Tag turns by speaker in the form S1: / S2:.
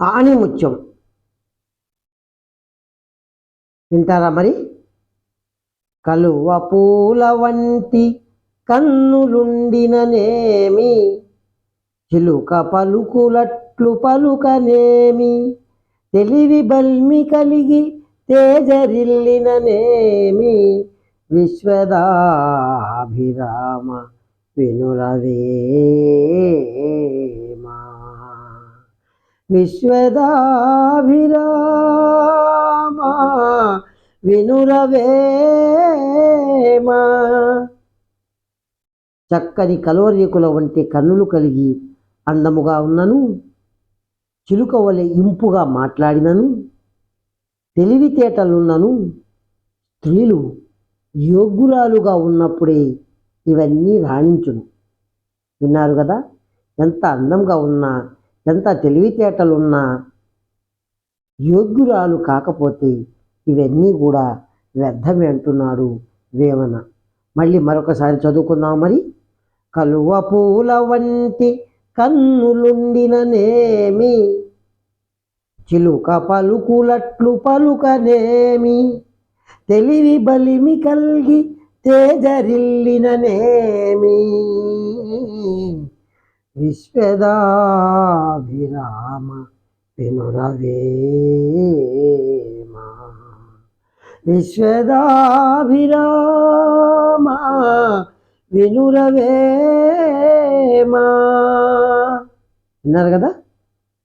S1: ఆణిముత్యం వింటారా మరి? కలువ పూల వంటి కన్నులుండిననేమి చిలుక పలుకులట్లు పలుకనేమి తెలివి బల్మి కలిగి తేజరిల్లిననేమి విశ్వదాభిరామ వినురవే విశ్వదాభిరామ వినురవేమ. చక్కని కలవరీకుల వంటి కన్నులు కలిగి అందముగా ఉన్నను చిలుక వలె ఇంపుగా మాట్లాడినను తెలివితేటలున్నను స్త్రీలు యోగ్యురాలుగా ఉన్నప్పుడే ఇవన్నీ రాణించును. విన్నారు కదా ఎంత అందంగా ఉన్నా ఎంత తెలివితేటలున్నా యోగ్యురాలు కాకపోతే ఇవన్నీ కూడా వ్యర్థమే అంటున్నాడు వేమన. మళ్ళీ మరొకసారి చదువుకుందాం మరి. కలువ పూల వంటి కన్నులుండిననేమి చిలుక పలుకులట్లు పలుకనేమి తెలివి బలిమి కల్గి తేజరిల్లిననేమి. విశ్వదా విరామ వినురవేమా విశ్వదాభిరామ వినురవేమ విన్నారు కదా?